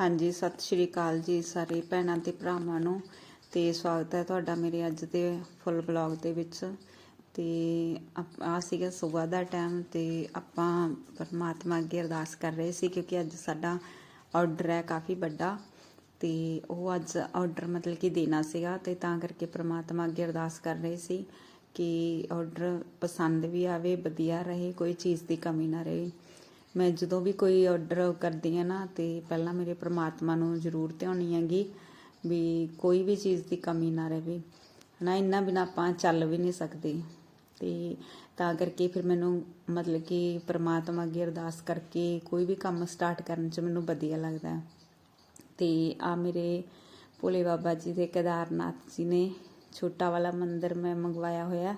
ਹਾਂਜੀ, ਸਤਿ ਸ਼੍ਰੀ ਅਕਾਲ ਜੀ ਸਾਰੇ ਭੈਣਾਂ ਤੇ ਭਰਾਵਾਂ ਨੂੰ ਤੇ ਸਵਾਗਤ ਹੈ ਤੁਹਾਡਾ ਮੇਰੇ ਅੱਜ ਦੇ ਫੁੱਲ ਬਲੌਗ ਦੇ ਵਿੱਚ। ਤੇ ਆ ਸੀਗਾ ਸਵੇਰ ਦਾ ਟਾਈਮ ਤੇ ਆਪਾਂ ਪਰਮਾਤਮਾ ਅੱਗੇ ਅਰਦਾਸ ਕਰ ਰਹੇ ਸੀ ਕਿਉਂਕਿ ਅੱਜ ਸਾਡਾ ਆਰਡਰ ਹੈ ਕਾਫੀ ਵੱਡਾ ਤੇ ਉਹ ਅੱਜ ਆਰਡਰ ਮਤਲਬ ਕਿ ਦੇਣਾ ਸੀਗਾ ਤੇ ਤਾਂ ਕਰਕੇ ਪਰਮਾਤਮਾ ਅੱਗੇ ਅਰਦਾਸ ਕਰ ਰਹੇ ਸੀ ਕਿ ਆਰਡਰ ਪਸੰਦ ਵੀ ਆਵੇ, ਵਧੀਆ ਰਹੇ, ਕੋਈ ਚੀਜ਼ ਦੀ ਕਮੀ ਨਾ ਰਹੇ। ਮੈਂ ਜਦੋਂ ਵੀ ਕੋਈ ਆਰਡਰ ਕਰਦੀ ਆ ਨਾ, ਤੇ ਪਹਿਲਾਂ ਮੇਰੇ ਪ੍ਰਮਾਤਮਾ ਨੂੰ ਜ਼ਰੂਰ ਧਿਆਉਣੀ ਹੈਗੀ ਵੀ ਕੋਈ ਵੀ ਚੀਜ਼ ਦੀ ਕਮੀ ਨਾ ਰਹੇ ਹਨਾ, ਇੰਨਾ ਬਿਨਾ ਆਪਾਂ ਚੱਲ ਵੀ ਨਹੀਂ ਸਕਦੇ। ਤੇ ਤਾਂ ਕਰਕੇ ਫਿਰ ਮੈਨੂੰ ਮਤਲਬ ਕਿ ਪ੍ਰਮਾਤਮਾ ਅੱਗੇ ਅਰਦਾਸ ਕਰਕੇ ਕੋਈ ਵੀ ਕੰਮ ਸਟਾਰਟ ਕਰਨ 'ਚ ਮੈਨੂੰ ਵਧੀਆ ਲੱਗਦਾ। ਹੈ ਤੇ ਆ ਮੇਰੇ ਭੋਲੇ ਬਾਬਾ ਜੀ ਦੇ ਕੇਦਾਰਨਾਥ ਜੀ ਨੇ ਛੋਟਾ ਵਾਲਾ ਮੰਦਿਰ ਮੈਂ ਮੰਗਵਾਇਆ ਹੋਇਆ।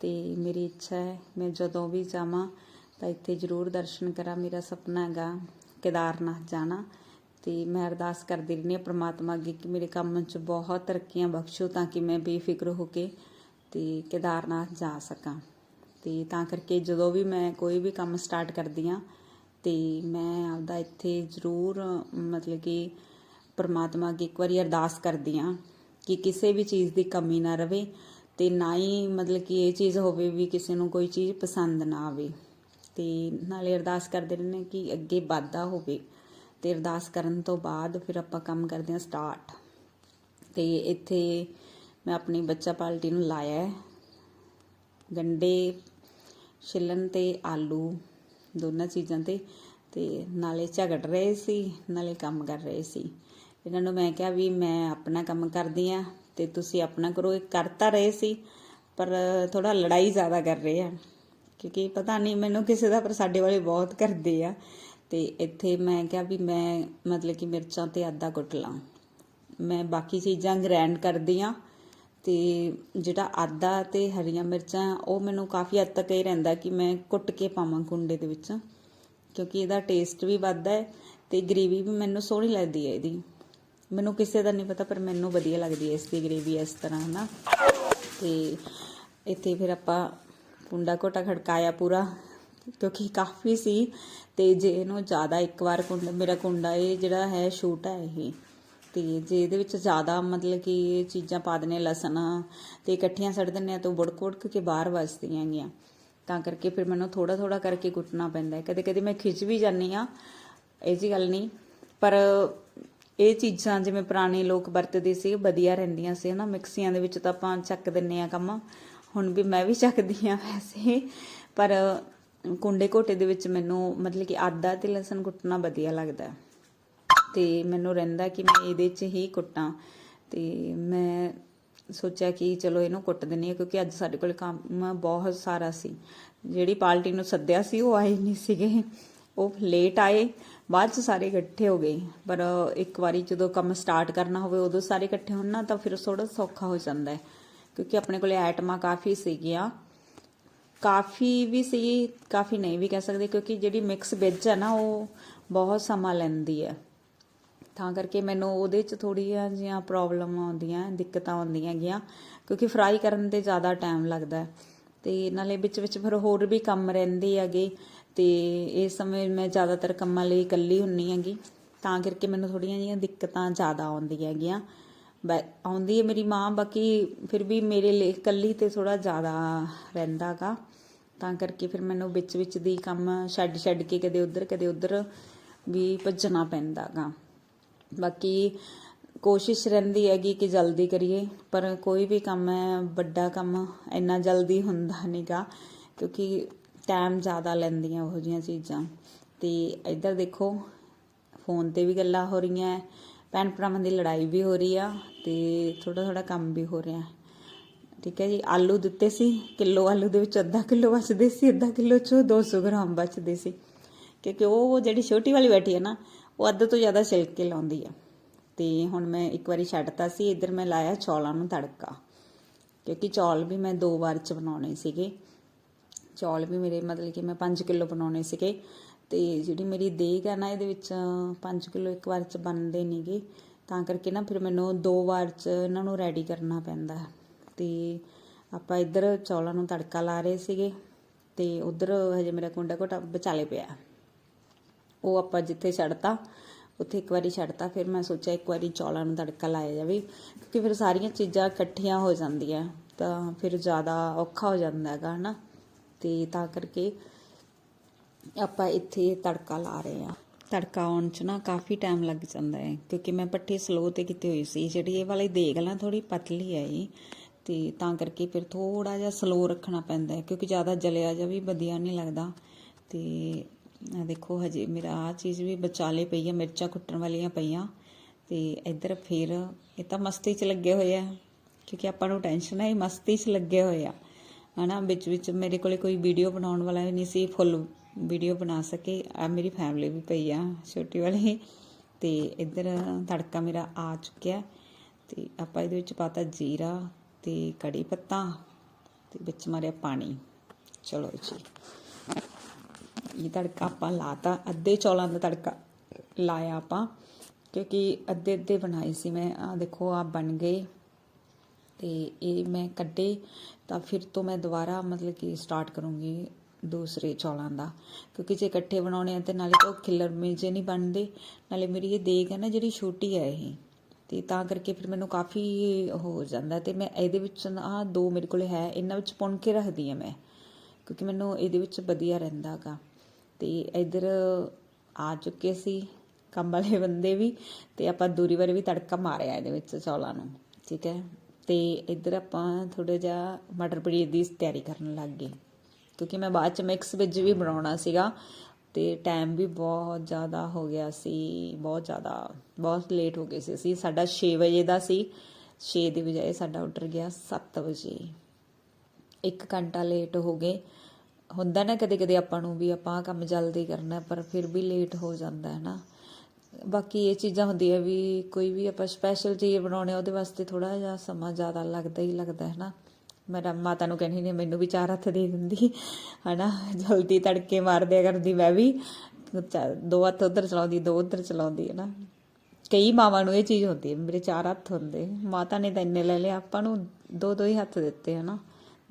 ਤੇ ਮੇਰੀ ਇੱਛਾ ਹੈ, ਮੈਂ ਜਦੋਂ ਵੀ ਜਾਵਾਂ ਤਾਂ ਇੱਥੇ ਜ਼ਰੂਰ ਦਰਸ਼ਨ ਕਰਾਂ। ਮੇਰਾ ਸੁਪਨਾ ਹੈਗਾ ਕੇਦਾਰਨਾਥ ਜਾਣਾ ਤੇ ਮੈਂ ਅਰਦਾਸ ਕਰਦੀ ਰਹਿੰਦੀ ਹਾਂ ਪ੍ਰਮਾਤਮਾ ਅੱਗੇ ਕਿ ਮੇਰੇ ਕੰਮ 'ਚ ਬਹੁਤ ਤਰੱਕੀਆਂ ਬਖਸ਼ੋ ਤਾਂ ਕਿ ਮੈਂ ਬੇਫਿਕਰ ਹੋ ਕੇ ਤੇ ਕੇਦਾਰਨਾਥ ਜਾ ਸਕਾਂ। ਤੇ ਤਾਂ ਕਰਕੇ ਜਦੋਂ ਵੀ ਮੈਂ ਕੋਈ ਵੀ ਕੰਮ ਸਟਾਰਟ ਕਰਦੀ ਆ ਤੇ ਮੈਂ ਆਪਦਾ ਇੱਥੇ ਜ਼ਰੂਰ ਮਤਲਬ ਕਿ ਪਰਮਾਤਮਾ ਅੱਗੇ ਇੱਕ ਵਾਰੀ ਅਰਦਾਸ ਕਰਦੀ ਆ ਕਿ ਕਿਸੇ ਵੀ ਚੀਜ਼ ਦੀ ਕਮੀ ਨਾ ਰਵੇ ਤੇ ਨਾ ਹੀ ਮਤਲਬ ਕਿ ਇਹ ਚੀਜ਼ ਹੋਵੇ ਵੀ ਕਿਸੇ ਨੂੰ ਕੋਈ ਚੀਜ਼ ਪਸੰਦ ਨਾ ਆਵੇ। ਤੇ ਨਾਲੇ ਅਰਦਾਸ ਕਰਦੇ ਰਹਿੰਦੇ ਕਿ ਅੱਗੇ ਵਾਧਾ ਹੋਵੇ ਤੇ ਅਰਦਾਸ ਕਰਨ ਤੋਂ ਬਾਅਦ ਫਿਰ ਆਪਾਂ ਕੰਮ ਕਰਦੇ ਹਾਂ ਸਟਾਰਟ ਤੇ ਇੱਥੇ ਮੈਂ ਆਪਣੀ ਬੱਚਾ ਪਾਲਟੀ ਨੂੰ ਲਾਇਆ ਹੈ। ਗੰਡੇ, ਛਿੱਲਣ ਤੇ ਆਲੂ, ਦੋਨਾਂ ਚੀਜ਼ਾਂ ਤੇ ਤੇ ਨਾਲੇ ਝਗੜ ਰਹੇ ਸੀ, ਨਾਲੇ ਕੰਮ ਕਰ ਰਹੇ ਸੀ। ਇਹਨਾਂ ਨੂੰ ਮੈਂ ਕਿਹਾ ਵੀ ਮੈਂ ਆਪਣਾ ਕੰਮ ਕਰਦੀ ਆ ਤੇ ਤੁਸੀਂ ਆਪਣਾ ਕਰੋ, ਇਹ ਕਰ ਤਾਂ ਰਹੇ ਸੀ, ਪਰ ਥੋੜਾ ਲੜਾਈ ਜ਼ਿਆਦਾ ਕਰ ਰਹੇ ਆ। ਕਿਉਂਕਿ ਪਤਾ ਨਹੀਂ, ਮੈਨੂੰ ਕਿਸੇ ਦਾ, ਪਰ ਸਾਡੇ ਵਾਲੇ ਬਹੁਤ ਕਰਦੇ ਆ। ਤੇ ਇੱਥੇ ਮੈਂ ਕਿਹਾ ਵੀ ਮੈਂ, ਮਤਲਬ ਕਿ ਮਿਰਚਾਂ ਤੇ ਆਦਾ ਕੁੱਟ ਲਾਂ। ਮੈਂ ਬਾਕੀ ਚੀਜ਼ਾਂ ਗ੍ਰੈਂਡ ਕਰਦੀ ਆ ਤੇ ਜਿਹੜਾ ਆਦਾ ਤੇ ਹਰੀਆਂ ਮਿਰਚਾਂ, ਉਹ ਮੈਨੂੰ ਕਾਫੀ ਹੱਦ ਤੱਕ ਇਹ ਰਹਿੰਦਾ ਕਿ ਮੈਂ ਕੁੱਟ ਕੇ ਪਾਵਾਂ ਕੁੰਡੇ ਦੇ ਵਿੱਚ, ਕਿਉਂਕਿ ਇਹਦਾ ਟੇਸਟ ਵੀ ਵੱਧਦਾ ਹੈ ਤੇ ਗ੍ਰੇਵੀ ਵੀ ਮੈਨੂੰ ਸੋਹਣੀ ਲੱਗਦੀ ਹੈ ਇਹਦੀ। ਮੈਨੂੰ ਕਿਸੇ ਦਾ ਨਹੀਂ ਪਤਾ, ਪਰ ਮੈਨੂੰ ਵਧੀਆ ਲੱਗਦੀ ਹੈ ਇਸ ਦੀ ਗ੍ਰੇਵੀ ਇਸ ਤਰ੍ਹਾਂ, ਹਨਾ? ਤੇ ਇੱਥੇ ਫਿਰ ਆਪਾਂ ਕੁੰਡਾ ਘੋਟਾ ਖੜਕਾਇਆ ਪੂਰਾ, ਕਿਉਂਕਿ ਕਾਫੀ ਸੀ ਤੇ ਜੇ ਇਹਨੂੰ ਜ਼ਿਆਦਾ ਇੱਕ ਵਾਰ ਕੁੰਡਾ, ਮੇਰਾ ਕੁੰਡਾ ਇਹ ਜਿਹੜਾ ਹੈ ਛੋਟਾ ਹੈ ਇਹ। ਤੇ ਜੇ ਇਹਦੇ ਵਿੱਚ ਜ਼ਿਆਦਾ ਮਤਲਬ ਕਿ ਇਹ ਚੀਜ਼ਾਂ ਪਾ ਦਨੇ ਲਸਣ ਤੇ ਇਕੱਠੀਆਂ ਸੜ ਦਿੰਨੇ ਆ, ਤਾਂ ਬੁੜਕ ਬੁੜਕ ਕੇ ਬਾਹਰ ਵੱਜਦੀਆਂ ਗੀਆਂ ਤਾਂ ਕਰਕੇ ਫਿਰ ਮੈਨੂੰ ਥੋੜਾ ਥੋੜਾ ਕਰਕੇ ਕੁੱਟਣਾ ਪੈਂਦਾ ਹੈ। ਕਦੇ ਕਦੇ ਮੈਂ ਖਿੱਚ ਵੀ ਜਾਂਦੀ ਆ ਇਹ ਜੀ ਗੱਲ ਨਹੀਂ, ਪਰ ਇਹ ਚੀਜ਼ਾਂ ਜਿਵੇਂ ਪੁਰਾਣੇ ਲੋਕ ਵਰਤਦੇ ਸੀ, ਵਧੀਆ ਰਹਿੰਦੀਆਂ ਸੀ, ਹਨਾ। ਮਿਕਸੀਆਂ ਦੇ ਵਿੱਚ ਤਾਂ ਆਪਾਂ ਚੱਕ ਦਿੰਨੇ ਆ ਕੰਮ। ਹੁਣ ਵੀ ਮੈਂ ਵੀ ਚੱਕਦੀ ਆ ਵੈਸੇ। ਪਰ ਕੁੰਡੇ ਘੋਟੇ ਦੇ ਵਿੱਚ ਮੈਨੂੰ ਮਤਲਬ ਕਿ ਆਦਾ ਤੇ ਲਸਣ ਕੁੱਟਣਾ ਵਧੀਆ ਲੱਗਦਾ। ਤੇ ਮੈਨੂੰ ਰਹਿੰਦਾ ਕਿ ਮੈਂ ਇਹਦੇ 'ਚ ਹੀ ਕੁੱਟਾਂ। ਤੇ ਮੈਂ ਸੋਚਿਆ ਕਿ ਚਲੋ ਇਹਨੂੰ ਕੁੱਟ ਦਿੰਨੀ ਆ ਕਿਉਂਕਿ ਅੱਜ ਸਾਡੇ ਕੋਲ ਕੰਮ ਬਹੁਤ ਸਾਰਾ ਸੀ। ਜਿਹੜੀ ਪਾਰਟੀ ਨੂੰ ਸੱਦਿਆ ਸੀ ਉਹ ਆਏ ਨਹੀਂ ਸੀਗੇ। ਉਹ ਲੇਟ ਆਏ, ਬਾਅਦ ਚ ਸਾਰੇ ਇਕੱਠੇ ਹੋ ਗਏ। ਪਰ ਇੱਕ ਵਾਰੀ ਜਦੋਂ ਕੰਮ ਸਟਾਰਟ ਕਰਨਾ ਹੋਵੇ, ਉਦੋਂ ਸਾਰੇ ਇਕੱਠੇ ਹੋਣ ਨਾ ਤਾਂ ਫਿਰ ਥੋੜਾ ਸੌਖਾ ਹੋ ਜਾਂਦਾ ਹੈ। ਕਿਉਂਕਿ ਆਪਣੇ ਕੋਲੇ ਆਈਟਮਾਂ ਕਾਫੀ ਸੀਗੀਆਂ। ਕਾਫੀ ਵੀ ਸੀ, ਕਾਫੀ ਨਹੀਂ ਵੀ ਕਹਿ ਸਕਦੇ, ਕਿਉਂਕਿ ਜਿਹੜੀ ਮਿਕਸ ਵੈਜ ਹੈ ਨਾ, ਉਹ ਬਹੁਤ ਸਮਾਂ ਲੈਂਦੀ ਹੈ। ਤਾਂ ਕਰਕੇ ਮੈਨੂੰ ਉਹਦੇ 'ਚ ਥੋੜੀਆਂ ਜਿਹੀਆਂ ਪ੍ਰੋਬਲਮ ਆਉਂਦੀਆਂ, ਦਿੱਕਤਾਂ ਆਉਂਦੀਆਂ ਗਿਆ, ਕਿਉਂਕਿ ਫਰਾਈ ਕਰਨ ਤੇ ਜ਼ਿਆਦਾ ਟਾਈਮ ਲੱਗਦਾ ਹੈ। ਤੇ ਨਾਲੇ ਵਿੱਚ ਵਿੱਚ ਫਿਰ ਹੋਰ ਵੀ ਕੰਮ ਰਹਿੰਦੇ ਹੈਗੇ, ਤੇ ਇਸ ਸਮੇਂ ਮੈਂ ਜ਼ਿਆਦਾਤਰ ਕੰਮਾਂ ਲਈ ਇਕੱਲੀ ਹੁੰਨੀ ਹੈਗੀ। ਤਾਂ ਕਰਕੇ ਮੈਨੂੰ ਥੋੜੀਆਂ ਜਿਹੀਆਂ ਦਿੱਕਤਾਂ ਜ਼ਿਆਦਾ ਆਉਂਦੀਆਂ ਹੈਗੀਆਂ ਆਉਂਦੀ ਹੈ ਮੇਰੀ ਮਾਂ, ਬਾਕੀ ਫਿਰ ਵੀ ਮੇਰੇ ਲਈ ਇਕੱਲੀ ਤੇ ਥੋੜਾ ਜ਼ਿਆਦਾ ਰਹਿੰਦਾਗਾ ਤਾਂ ਕਰਕੇ ਫਿਰ ਮੈਨੂੰ ਵਿੱਚ ਵਿੱਚ ਦੀ ਕੰਮ ਛੱਡ ਛੱਡ ਕੇ ਕਦੇ ਉਧਰ ਕਦੇ ਉਧਰ ਵੀ ਭੱਜਣਾ ਪੈਂਦਾਗਾ ਬਾਕੀ ਕੋਸ਼ਿਸ਼ ਰਹਿੰਦੀ ਹੈਗੀ ਕਿ ਜਲਦੀ ਕਰੀਏ, ਪਰ ਕੋਈ ਵੀ ਕੰਮ ਹੈ, ਵੱਡਾ ਕੰਮ ਇੰਨਾ ਜਲਦੀ ਹੁੰਦਾ ਨਹੀਂਗਾ ਕਿਉਂਕਿ ਟਾਈਮ ਜ਼ਿਆਦਾ ਲੈਂਦੀਆਂ ਉਹ ਜੀਆਂ ਚੀਜ਼ਾਂ। ਤੇ ਇੱਧਰ ਦੇਖੋ, ਫੋਨ ਤੇ ਵੀ ਗੱਲਾਂ ਹੋ ਰਹੀਆਂ, ਭੈਣ ਭਰਾਵਾਂ ਦੀ ਲੜਾਈ ਵੀ ਹੋ ਰਹੀ ਆ ਤੇ ਥੋੜਾ ਥੋੜਾ ਕੰਮ ਵੀ ਹੋ ਰਿਹਾ ਠੀਕ ਹੈ ਜੀ, ਆਲੂ ਦਿੱਤੇ ਸੀ, ਕਿਲੋ ਆਲੂ ਦੇ ਵਿੱਚ ਅੱਧਾ ਕਿਲੋ ਬਚਦੇ ਸੀ, ਅੱਧਾ ਕਿਲੋ ਚੋਂ 200 ਗ੍ਰਾਮ ਬਚਦੇ ਸੀ। ਕਿਉਂਕਿ ਉਹ ਜਿਹੜੀ ਛੋਟੀ ਵਾਲੀ ਬੈਠੀ ਹੈ ਨਾ, ਉਹ ਅੱਧ ਤੋਂ ਜ਼ਿਆਦਾ ਛਿਲਕੇ ਲਾਉਂਦੀ ਆ ਤੇ ਹੁਣ ਮੈਂ ਇੱਕ ਵਾਰੀ ਛੱਡਤਾ ਸੀ, ਇੱਧਰ ਮੈਂ ਲਾਇਆ ਚੌਲਾਂ ਨੂੰ ਤੜਕਾ। ਕਿਉਂਕਿ ਚੌਲ ਵੀ ਮੈਂ ਦੋ ਵਾਰ ਚ ਬਣਾਉਣੇ ਸੀਗੇ। ਚੌਲ ਵੀ ਮੇਰੇ ਮਤਲਬ ਕਿ ਮੈਂ 5 ਕਿਲੋ ਬਣਾਉਣੇ ਸੀਗੇ। ਤੇ ਜਿਹੜੀ ਮੇਰੀ ਦੇਗ ਹੈ ਨਾ, ਇਹਦੇ ਵਿੱਚ 5 ਕਿਲੋ ਇੱਕ ਵਾਰ ਚ ਬਣਦੇ ਨਹੀਂਗੇ ਤਾਂ ਕਰਕੇ ਨਾ ਫਿਰ ਮੈਨੂੰ ਦੋ ਵਾਰ ਚ ਇਹਨਾਂ ਨੂੰ ਰੈਡੀ ਕਰਨਾ ਪੈਂਦਾ ਤੇ ਆਪਾਂ ਇੱਧਰ ਚੌਲਾਂ ਨੂੰ ਤੜਕਾ ਲਾ ਰਹੇ ਸੀਗੇ ਤੇ ਉਧਰ ਹਜੇ ਮੇਰਾ ਕੁੰਡਾ ਘੋਟਾ ਵਿਚਾਲੇ ਪਿਆ ਉਹ ਆਪਾਂ ਜਿੱਥੇ ਛੱਡਤਾ, ਉੱਥੇ ਇੱਕ ਵਾਰੀ ਛੱਡਤਾ, ਫਿਰ ਮੈਂ ਸੋਚਿਆ ਇੱਕ ਵਾਰੀ ਚੌਲਾਂ ਨੂੰ ਤੜਕਾ ਲਾਇਆ ਜਾਵੇ, ਕਿਉਂਕਿ ਫਿਰ ਸਾਰੀਆਂ ਚੀਜ਼ਾਂ ਇਕੱਠੀਆਂ ਹੋ ਜਾਂਦੀਆਂ ਤਾਂ ਫਿਰ ਜ਼ਿਆਦਾ ਔਖਾ ਹੋ ਜਾਂਦਾ ਹੈਗਾ, ਹਨਾ? ਤੇ ਤਾਂ ਕਰਕੇ ਆਪਾਂ ਇੱਥੇ ਤੜਕਾ ਲਾ ਰਹੇ ਆ ਤੜਕਾ ਆਉਣ ਚ ਨਾ ਕਾਫੀ ਟਾਈਮ ਲੱਗ ਜਾਂਦਾ ਹੈ, ਕਿਉਂਕਿ ਮੈਂ ਪੱਠੀ ਸਲੋ ਤੇ ਕੀਤੀ ਹੋਈ ਸੀ। ਜਿਹੜੀ ਇਹ ਵਾਲੀ ਦੇਗ ਨਾ ਥੋੜੀ ਪਤਲੀ ਹੈ ਇਹ ਤੇ ਤਾਂ ਕਰਕੇ ਫਿਰ ਥੋੜਾ ਜਿਹਾ ਸਲੋ ਰੱਖਣਾ ਪੈਂਦਾ ਹੈ, ਕਿਉਂਕਿ ਜ਼ਿਆਦਾ ਜਲਿਆ ਜਾ ਵੀ ਵਧੀਆ ਨਹੀਂ ਲੱਗਦਾ। ਤੇ ਆ ਦੇਖੋ ਹਜੇ ਮੇਰਾ ਆ ਚੀਜ਼ ਵੀ ਬਚਾਲੇ ਪਈ ਆ, ਮਿਰਚਾਂ ਕੁੱਟਣ ਵਾਲੀਆਂ ਪਈਆਂ। ਤੇ ਇੱਧਰ ਫਿਰ ਇਹ ਤਾਂ ਮਸਤੀ 'ਚ ਲੱਗੇ ਹੋਏ ਆ, ਕਿਉਂਕਿ ਆਪਾਂ ਨੂੰ ਟੈਨਸ਼ਨ ਹੈ ਮਸਤੀ 'ਚ ਲੱਗੇ ਹੋਏ ਆ। ਹਨਾ ਵਿੱਚ ਵਿੱਚ ਮੇਰੇ ਕੋਲੇ ਕੋਈ ਵੀਡੀਓ ਬਣਾਉਣ ਵਾਲਾ ਵੀ ਨਹੀਂ ਸੀ ਫੁੱਲ ਵੀਡੀਓ ਬਣਾ ਸਕੇ। ਆ ਮੇਰੀ ਫੈਮਿਲੀ ਵੀ ਪਈ ਆ, ਛੋਟੀ ਵਾਲੀ। ਤੇ ਇੱਧਰ ਤੜਕਾ ਮੇਰਾ ਆ ਚੁੱਕਿਆ। ਤੇ ਆਪਾਂ ਇਹਦੇ ਵਿੱਚ ਪਾਤਾ ਜੀਰਾ ਤੇ ਕੜੀ ਪੱਤਾ ਤੇ ਵਿੱਚ ਮਾਰਿਆ ਪਾਣੀ। ਚਲੋ ਜੀ। ਇਹ ਤੜਕਾ ਆਪਾਂ ਲਾਤਾ। ਅੱਧੇ ਚੌਲਾਂ ਦਾ ਤੜਕਾ ਲਾਇਆ ਆਪਾਂ, ਕਿਉਂਕਿ ਅੱਧੇ ਅੱਧੇ ਬਣਾਏ ਸੀ ਮੈਂ। ਆ ਦੇਖੋ ਆ ਬਣ ਗਏ। ਤੇ ਇਹ ਮੈਂ ਕੱਢੇ ਤਾਂ ਫਿਰ ਤੋਂ ਮੈਂ ਦੁਬਾਰਾ ਮਤਲਬ ਕਿ ਸਟਾਰਟ ਕਰੂੰਗੀ। ਦੂਸਰੇ ਚੌਲਾਂ ਦਾ। ਕਿਉਂਕਿ ਜੇ ਇਕੱਠੇ ਬਣਾਉਣੇ ਆ ਤੇ ਨਾਲੇ ਤਾਂ ਉਹ ਖਿਲਰਮੇ ਜੇ ਨਹੀਂ ਬਣਦੇ। ਨਾਲੇ ਮੇਰੀ ਇਹ ਦੇਗ ਹੈ ਨਾ ਜਿਹੜੀ ਛੋਟੀ ਹੈ ਇਹ। ਤੇ ਤਾਂ ਕਰਕੇ ਫਿਰ ਮੈਨੂੰ ਕਾਫੀ ਹੋ ਜਾਂਦਾ ਤੇ ਮੈਂ ਇਹਦੇ ਵਿੱਚ ਆ ਦੋ ਮੇਰੇ ਕੋਲ ਹੈ, ਇਹਨਾਂ ਵਿੱਚ ਪੁਣ ਕੇ ਰੱਖਦੀ ਆ ਮੈਂ। ਕਿਉਂਕਿ ਮੈਨੂੰ ਇਹਦੇ ਵਿੱਚ ਵਧੀਆ ਰਹਿੰਦਾਗਾ ਤੇ ਇਧਰ ਆ ਚੁੱਕੇ ਸੀ ਕੰਮ ਵਾਲੇ ਬੰਦੇ ਵੀ ਤੇ ਆਪਾਂ ਦੂਰੀ ਵਾਰ ਵੀ ਤੜਕਾ ਮਾਰਿਆ ਇਹਦੇ ਵਿੱਚ ਚੌਲਾਂ ਨੂੰ, ਠੀਕ ਹੈ। ਤੇ ਇਧਰ ਆਪਾਂ ਥੋੜਾ ਜਿਹਾ ਮਟਰ ਪਨੀਰ ਦੀ ਤਿਆਰੀ ਕਰਨ ਲੱਗ ਗਏ। ਕਿਉਂਕਿ ਮੈਂ ਬਾਅਦ ਚ ਮਿਕਸ ਵੈਜ ਵੀ ਬਣਾਉਣਾ ਸੀਗਾ ਤੇ ਟਾਈਮ ਵੀ ਬਹੁਤ ਜ਼ਿਆਦਾ ਹੋ ਗਿਆ ਸੀ, ਬਹੁਤ ਜ਼ਿਆਦਾ, ਬਹੁਤ ਲੇਟ ਹੋ ਗਏ ਸੀ ਅਸੀਂ। ਸਾਡਾ 6 ਵਜੇ ਦਾ ਸੀ 6 ਦੀ ਬਜਾਏ ਸਾਡਾ ਆਰਡਰ ਗਿਆ 7 ਵਜੇ। ਇੱਕ ਘੰਟਾ ਲੇਟ ਹੋ ਗਏ। ਹੁੰਦਾ ਨਾ ਕਦੇ ਕਦੇ ਆਪਾਂ ਨੂੰ ਵੀ ਆਪਾਂ ਕੰਮ ਜਲਦੀ ਕਰਨਾ, ਪਰ ਫਿਰ ਵੀ ਲੇਟ ਹੋ ਜਾਂਦਾ ਹੈ ਨਾ। ਬਾਕੀ ਇਹ ਚੀਜ਼ਾਂ ਹੁੰਦੀਆਂ ਵੀ ਕੋਈ ਵੀ ਆਪਾਂ ਸਪੈਸ਼ਲ ਚੀਜ਼ ਬਣਾਉਣੇ ਉਹਦੇ ਵਾਸਤੇ ਥੋੜਾ ਜਿਹਾ ਸਮਾਂ ਜ਼ਿਆਦਾ ਲੱਗਦਾ ਹੀ ਲੱਗਦਾ ਹੈ ਨਾ। ਮੇਰਾ ਮਾਤਾ ਨੂੰ ਕਹਿੰਦੀ ਨੇ ਮੈਨੂੰ ਵੀ ਚਾਰ ਹੱਥ ਦੇ ਦਿੰਦੀ, ਹਨਾ, ਜਲਦੀ ਤੜਕੇ ਮਾਰ ਦਿਆ ਕਰਦੀ, ਮੈਂ ਵੀ ਚਾ- ਦੋ ਹੱਥ ਉਧਰ ਚਲਾਉਂਦੀ, ਦੋ ਉਧਰ ਚਲਾਉਂਦੀ ਹੈ ਨਾ ਕਈ ਮਾਵਾਂ ਨੂੰ ਇਹ ਚੀਜ਼ ਹੁੰਦੀ ਹੈ ਮੇਰੇ ਚਾਰ ਹੱਥ ਹੁੰਦੇ, ਮਾਤਾ ਨੇ ਤਾਂ ਇੰਨੇ ਲੈ ਲਏ, ਆਪਾਂ ਨੂੰ ਦੋ ਦੋ ਹੀ ਹੱਥ ਦਿੱਤੇ, ਹਨਾ,